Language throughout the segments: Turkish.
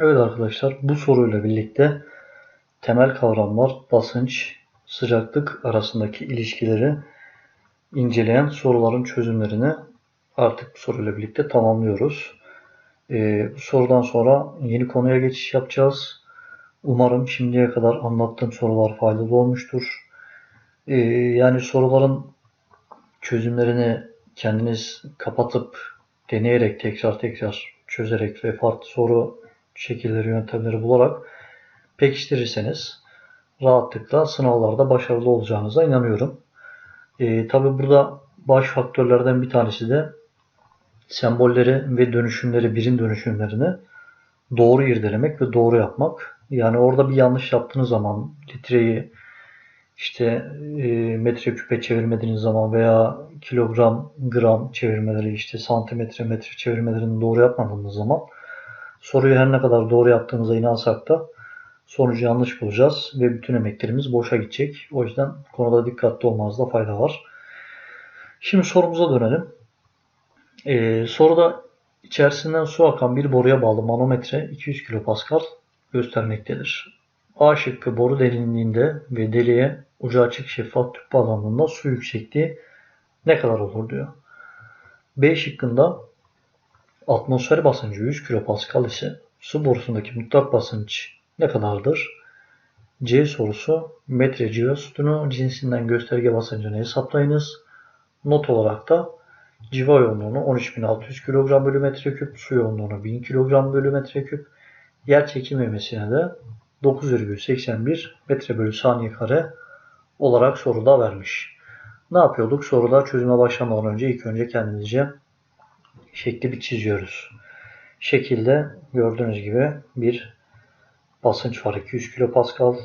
Evet arkadaşlar bu soruyla birlikte temel kavramlar basınç, sıcaklık arasındaki ilişkileri inceleyen soruların çözümlerini artık bu soruyla birlikte tamamlıyoruz. Ee, bu sorudan sonra yeni konuya geçiş yapacağız. Umarım şimdiye kadar anlattığım sorular faydalı olmuştur. Ee, yani soruların çözümlerini kendiniz kapatıp deneyerek tekrar tekrar çözerek ve farklı soru şekilleri, yöntemleri bularak pekiştirirseniz rahatlıkla sınavlarda başarılı olacağınıza inanıyorum. E, Tabi burada baş faktörlerden bir tanesi de sembolleri ve dönüşümleri, birim dönüşümlerini doğru irdelemek ve doğru yapmak. Yani orada bir yanlış yaptığınız zaman litreyi işte e, metre küpe çevirmediğiniz zaman veya kilogram gram çevirmeleri işte santimetre metre çevirmelerini doğru yapmadığınız zaman soruyu her ne kadar doğru yaptığımıza inansak da sonucu yanlış bulacağız ve bütün emeklerimiz boşa gidecek. O yüzden bu konuda dikkatli olmanızda fayda var. Şimdi sorumuza dönelim. Ee, soruda içerisinden su akan bir boruya bağlı manometre 200 kilopascal göstermektedir. A şıkkı boru derinliğinde ve deliğe ucu açık şeffaf tüp bağlandığında su yüksekliği ne kadar olur diyor. B şıkkında atmosfer basıncı 100 kilopascal ise su borusundaki mutlak basınç ne kadardır? C sorusu metre civa sütunu cinsinden gösterge basıncını hesaplayınız. Not olarak da civa yoğunluğunu 13.600 kg bölü metreküp, su yoğunluğunu 1000 kg bölü metreküp, yer çekim ivmesine de 9,81 metre bölü saniye kare olarak soruda vermiş. Ne yapıyorduk? Soruda çözüme başlamadan önce ilk önce kendimizce şekli bir çiziyoruz. Şekilde gördüğünüz gibi bir basınç var 200 kilopascal.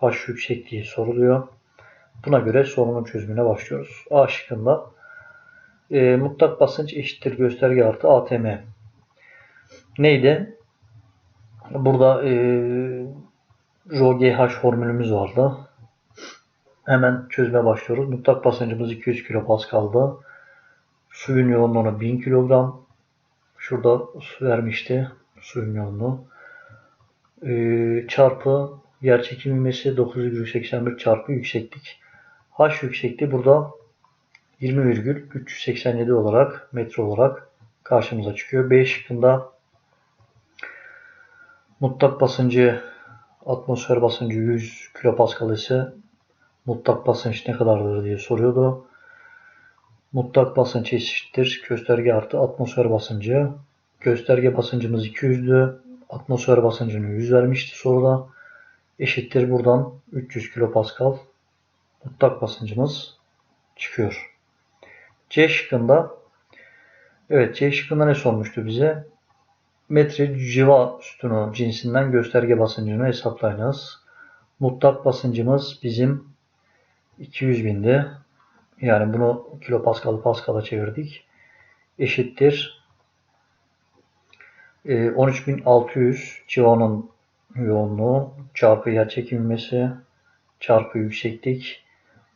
H yüksekliği soruluyor. Buna göre sorunun çözümüne başlıyoruz. A şıkkında e, mutlak basınç eşittir gösterge artı ATM. Neydi? Burada e, ROGH formülümüz vardı. Hemen çözüme başlıyoruz. Mutlak basıncımız 200 kilopascal'da. Suyun yoğunluğunu 1000 kilogram. Şurada su vermişti. Suyun yoğunluğu. Ee, çarpı yer çekim ivmesi 9,81 çarpı yükseklik. H yüksekliği burada 20,387 olarak metre olarak karşımıza çıkıyor. B şıkkında mutlak basıncı atmosfer basıncı 100 kilopascal ise mutlak basınç ne kadardır diye soruyordu. Mutlak basınç eşittir gösterge artı atmosfer basıncı. Gösterge basıncımız 200'dü. Atmosfer basıncını 100 vermişti soruda. Eşittir buradan 300 kilopascal mutlak basıncımız çıkıyor. C şıkkında evet C şıkkında ne sormuştu bize? Metre civa sütunu cinsinden gösterge basıncını hesaplayınız. Mutlak basıncımız bizim 200 bindi. Yani bunu kilopascal pascal'a çevirdik. Eşittir. 13.600 ee, civanın yoğunluğu çarpı yer çekilmesi çarpı yükseklik.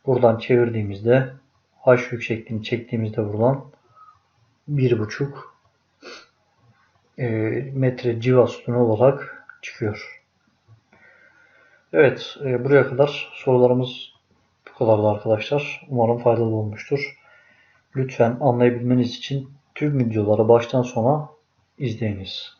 Buradan çevirdiğimizde H yüksekliğini çektiğimizde buradan 1.5 e, metre civa sütunu olarak çıkıyor. Evet, e, buraya kadar sorularımız kadardı arkadaşlar. Umarım faydalı olmuştur. Lütfen anlayabilmeniz için tüm videoları baştan sona izleyiniz.